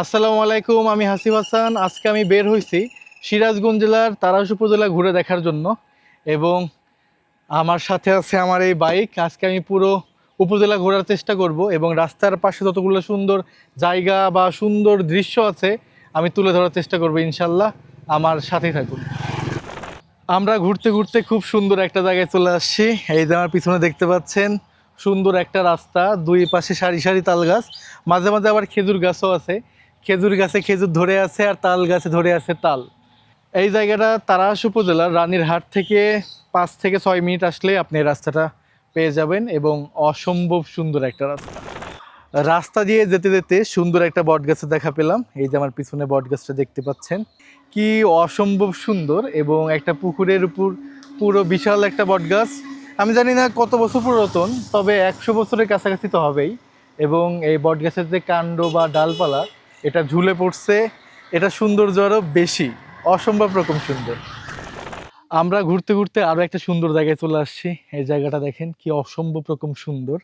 আসসালামু আলাইকুম, আমি হাসিব হাসান। আজকে আমি বের হয়েছি সিরাজগঞ্জ জেলার তারাস উপজেলা ঘুরে দেখার জন্য এবং আমার সাথে আছে আমার এই বাইক। আজকে আমি পুরো উপজেলা ঘোরার চেষ্টা করব এবং রাস্তার পাশে যতগুলো সুন্দর জায়গা বা সুন্দর দৃশ্য আছে, আমি তুলে ধরার চেষ্টা করব ইনশাল্লাহ। আমার সাথেই থাকুন। আমরা ঘুরতে ঘুরতে খুব সুন্দর একটা জায়গায় চলে আসছি। এই যে আমার পিছনে দেখতে পাচ্ছেন, সুন্দর একটা রাস্তা, দুই পাশে সারি সারি তাল গাছ, মাঝে মাঝে আবার খেজুর গাছও আছে। খেজুর গাছে খেজুর ধরে আছে আর তাল গাছে ধরে আছে তাল। এই জায়গাটা তারাস উপজেলার রানীর হাট থেকে পাঁচ থেকে ছয় মিনিট আসলে আপনি রাস্তাটা পেয়ে যাবেন এবং অসম্ভব সুন্দর একটা রাস্তা। রাস্তা দিয়ে যেতে যেতে সুন্দর একটা বট গাছের দেখা পেলাম। এই যে আমার পিছনে বট গাছটা দেখতে পাচ্ছেন। কি অসম্ভব সুন্দর এবং একটা পুকুরের উপর পুরো বিশাল একটা বট গাছ আমি জানি না কত বছর পুরাতন, তবে একশো বছরের কাছাকাছি তো হবেই। এবং এই বট গাছের যে কাণ্ড বা ডালপালা এটা ঝুলে পড়ছে, এটা সৌন্দর্য আরও বেশি, অসম্ভব রকম সুন্দর। আমরা ঘুরতে ঘুরতে আরও একটা সুন্দর জায়গায় চলে আসছি, এই জায়গাটা দেখেন কি অসম্ভব রকম সুন্দর।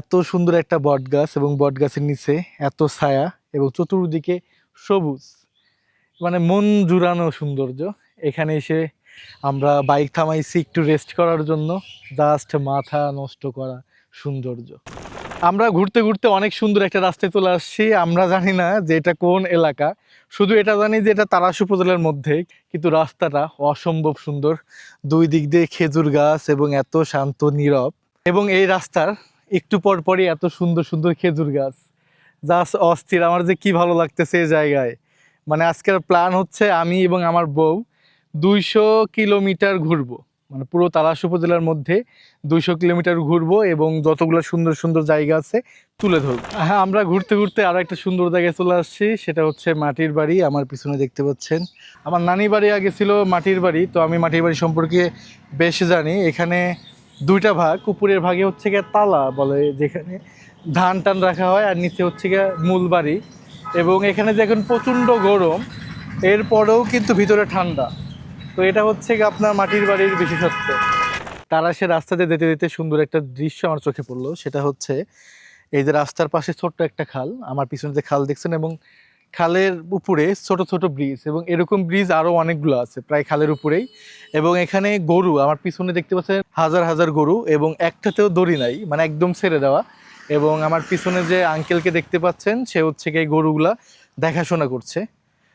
এত সুন্দর একটা বট গাছ এবং বট গাছের নিচে এত ছায়া এবং চতুর্দিকে সবুজ মানে মন জুড়ানো সৌন্দর্য। এখানে এসে আমরা বাইক থামাইছি একটু রেস্ট করার জন্য জাস্ট মাথা নষ্ট করা সৌন্দর্য। আমরা ঘুরতে ঘুরতে অনেক সুন্দর একটা রাস্তায় চলে আসছি। আমরা জানি না যে এটা কোন এলাকা। শুধু এটা জানি যে এটা তারাস উপজেলার মধ্যে, কিন্তু রাস্তাটা অসম্ভব সুন্দর। দুই দিক দিয়ে খেজুর গাছ এবং এত শান্ত, নীরব। এবং এই রাস্তার একটু পর পরই এত সুন্দর সুন্দর খেজুর গাছ। জাস্ট অস্থির, আমার যে কি ভালো লাগতেছে এই জায়গায়। মানে আজকের প্ল্যান হচ্ছে আমি এবং আমার বউ দুইশো কিলোমিটার ঘুরবো। মানে পুরো তালাশ উপজেলার মধ্যে দুইশো কিলোমিটার ঘুরবো এবং যতগুলো সুন্দর সুন্দর জায়গা আছে তুলে ধরবো। হ্যাঁ আমরা ঘুরতে ঘুরতে আরও একটা সুন্দর জায়গায় চলে আসছি, সেটা হচ্ছে মাটির বাড়ি। আমার পিছনে দেখতে পাচ্ছেন, আমার নানি বাড়ি আগে ছিল মাটির বাড়ি, তো আমি মাটির বাড়ি সম্পর্কে বেশ জানি। এখানে দুইটা ভাগ, উপরের ভাগে হচ্ছে গিয়ে তালা বলে, যেখানে ধান টান রাখা হয়, আর নিচে হচ্ছে গিয়ে মূল বাড়ি। এবং এখানে যে এখন প্রচণ্ড গরম, এরপরেও কিন্তু ভিতরে ঠান্ডা। তো এটা হচ্ছে আপনার মাটির বাড়ির বিশেষত্ব। তারা সে রাস্তাতে যেতে যেতে সুন্দর একটা দৃশ্য আমার চোখে পড়ল। সেটা হচ্ছে এই যে রাস্তার পাশে ছোট্ট একটা খাল। আমার পিছনে যে খাল দেখছেন এবং খালের উপরে ছোট ছোট ব্রিজ এবং এরকম ব্রিজ আরও অনেকগুলো আছে, প্রায় খালের উপরেই। এবং এখানে গরু, আমার পিছনে দেখতে পাচ্ছেন হাজার হাজার গরু এবং একটাতেও দড়ি নাই মানে একদম ছেড়ে দেওয়া। এবং আমার পিছনে যে আঙ্কেলকে দেখতে পাচ্ছেন, সে হচ্ছে গিয়ে গরুগুলা দেখাশোনা করছে।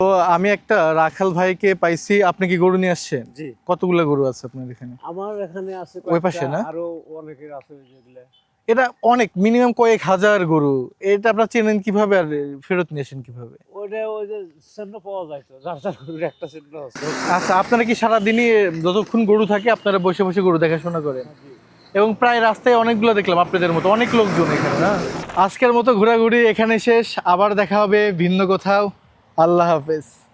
তো আমি একটা রাখাল ভাইকে পাইছি। আপনি কি গরু নিয়ে আসছেন? জি। কতগুলো গরু আছে আপনার এখানে? আমার এখানে আছে ওই পাশে না? আরও অনেকের আছে যেগুলো। এটা অনেক মিনিমাম কয়েক হাজার গরু। এটা আপনারা চেনেন কীভাবে আর ফেরত নিয়েছেন কীভাবে? ওইটা ওই যে সেন্ট পাওয়া যায় তো যার যার গরুর একটা সেন্ট আছে। আচ্ছা আপনারা কি সারাদিনই যতক্ষণ গরু থাকে আপনারা বসে বসে গরু দেখাশোনা করেন? এবং প্রায় রাস্তায় অনেকগুলো দেখলাম আপনাদের মতো অনেক লোকজন এখানে না? আজকের মতো ঘোরাঘুরি এখানে শেষ। আবার দেখা হবে ভিন্ন কোথাও। আল্লাহ হাফেজ।